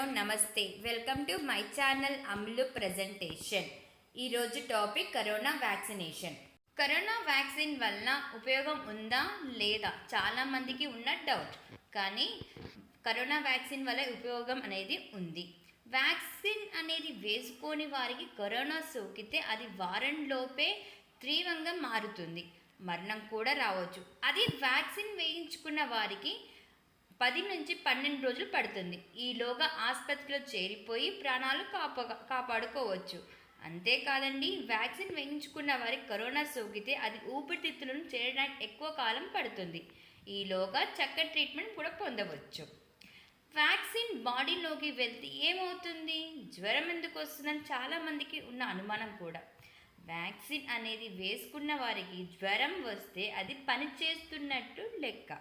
Hello నమస్తే. Welcome to my channel Amlu presentation. ఈరోజు topic corona vaccination. Corona vaccine వల్ల ఉపయోగం ఉందా లేదా? చాలామందికి ఉన్న డౌట్. కానీ కరోనా వ్యాక్సిన్ వల్ల ఉపయోగం అనేది ఉంది. వ్యాక్సిన్ అనేది వేసుకోని వారికి కరోనా సోకితే అది వారంలోపే తీవ్రంగా మారుతుంది. మరణం కూడా రావచ్చు. అది వ్యాక్సిన్ వేయించుకున్న వారికి పది నుంచి పన్నెండు రోజులు పడుతుంది. ఈలోగా ఆసుపత్రిలో చేరిపోయి ప్రాణాలు కాప కాపాడుకోవచ్చు. అంతేకాదండి వ్యాక్సిన్ వేయించుకున్న వారికి కరోనా సోకితే అది ఊపిరితిత్తులను చేరడానికి ఎక్కువ కాలం పడుతుంది. ఈలోగా చక్క ట్రీట్మెంట్ కూడా పొందవచ్చు. వ్యాక్సిన్ బాడీలోకి వెళ్తే ఏమవుతుంది? జ్వరం ఎందుకు వస్తుందని చాలామందికి ఉన్న అనుమానం కూడా. వ్యాక్సిన్ అనేది వేసుకున్న వారికి జ్వరం వస్తే అది పనిచేస్తున్నట్టు లెక్క.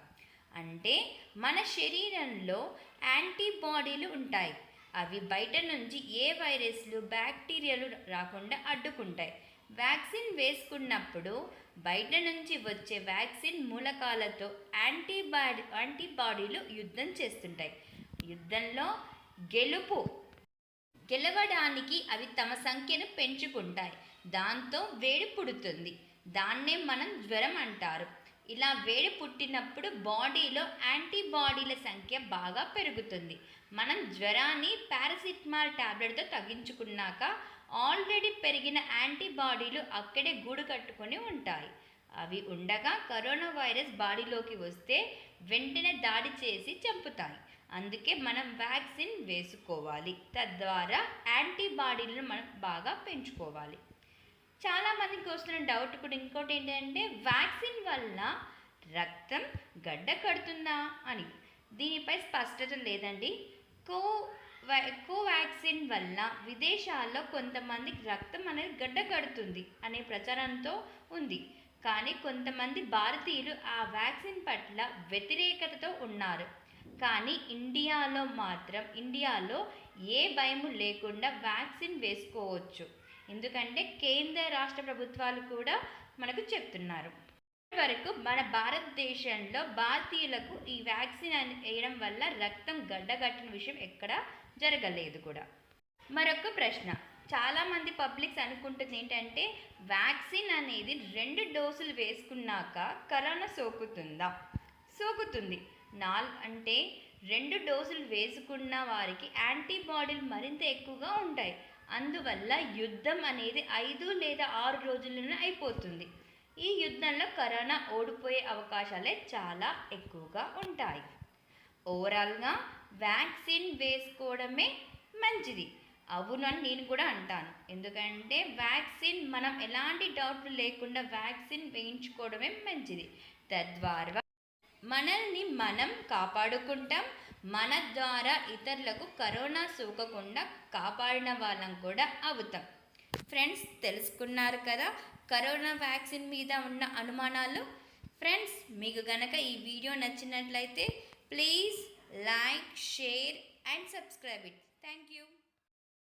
అంటే మన శరీరంలో యాంటీబాడీలు ఉంటాయి. అవి బయట నుంచి ఏ వైరస్లు బ్యాక్టీరియాలు రాకుండా అడ్డుకుంటాయి. వ్యాక్సిన్ వేసుకున్నప్పుడు బయట నుంచి వచ్చే వ్యాక్సిన్ మూలకాలతో యాంటీబాడీ యాంటీబాడీలు యుద్ధం చేస్తుంటాయి. యుద్ధంలో గెలుపు గెలవడానికి అవి తమ సంఖ్యను పెంచుకుంటాయి. దాంతో వేడి పుడుతుంది. దాన్నే మనం జ్వరం అంటారు. ఇలా వేడి పుట్టినప్పుడు బాడీలో యాంటీబాడీల సంఖ్య బాగా పెరుగుతుంది. మనం జ్వరాన్ని పారాసిటమాల్ టాబ్లెట్తో తగ్గించుకున్నాక ఆల్రెడీ పెరిగిన యాంటీబాడీలు అక్కడే గూడు కట్టుకొని ఉంటాయి. అవి ఉండగా కరోనా వైరస్ బాడీలోకి వస్తే వెంటనే దాడి చేసి చంపుతాయి. అందుకే మనం వ్యాక్సిన్ వేసుకోవాలి. తద్వారా యాంటీబాడీలను మనం బాగా పెంచుకోవాలి. చాలామందికి వస్తున్న డౌట్ కూడా. ఇంకోటి ఏంటంటే వ్యాక్సిన్ వల్ల రక్తం గడ్డ కడుతుందా అని. దీనిపై స్పష్టత లేదండి. కో కోవాక్సిన్ వల్ల విదేశాల్లో కొంతమందికి రక్తం అనేది గడ్డ కడుతుంది అనే ప్రచారంతో ఉంది. కానీ కొంతమంది భారతీయులు ఆ వ్యాక్సిన్ పట్ల వ్యతిరేకతతో ఉన్నారు. కానీ ఇండియాలో మాత్రం ఇండియాలో ఏ భయము లేకుండా వ్యాక్సిన్ వేసుకోవచ్చు. ఎందుకంటే కేంద్ర రాష్ట్ర ప్రభుత్వాలు కూడా మనకు చెప్తున్నారు. వరకు మన భారతదేశంలో భారతీయులకు ఈ వ్యాక్సిన్ వేయడం వల్ల రక్తం గడ్డగట్టిన విషయం ఎక్కడ జరగలేదు కూడా. మరొక ప్రశ్న. చాలామంది పబ్లిక్స్ అనుకుంటుంది ఏంటంటే వ్యాక్సిన్ అనేది రెండు డోసులు వేసుకున్నాక కరోనా సోకుతుందా? సోకుతుంది. నాల్ అంటే రెండు డోసులు వేసుకున్న వారికి యాంటీబాడీలు మరింత ఎక్కువగా ఉంటాయి. అందువల్ల యుద్ధం అనేది ఐదు లేదా ఆరు రోజుల్లోనే అయిపోతుంది. ఈ యుద్ధంలో కరోనా ఓడిపోయే అవకాశాలే చాలా ఎక్కువగా ఉంటాయి. ఓవరాల్గా వ్యాక్సిన్ వేసుకోవడమే మంచిది. అవునని నేను కూడా అంటాను. ఎందుకంటే వ్యాక్సిన్ మనం ఎలాంటి డౌట్లు లేకుండా వ్యాక్సిన్ వేయించుకోవడమే మంచిది. తద్వారా మనల్ని మనం కాపాడుకుంటాం మన ద్వారా ఇతరులకు కరోనా సోకకుండా కాపాడిన వాళ్ళం కూడా అవుతాం. ఫ్రెండ్స్ తెలుసుకున్నారు కదా కరోనా వ్యాక్సిన్ మీద ఉన్న అనుమానాలు? ఫ్రెండ్స్ మీకు గనక ఈ వీడియో నచ్చినట్లయితే please like share and subscribe it. Thank you.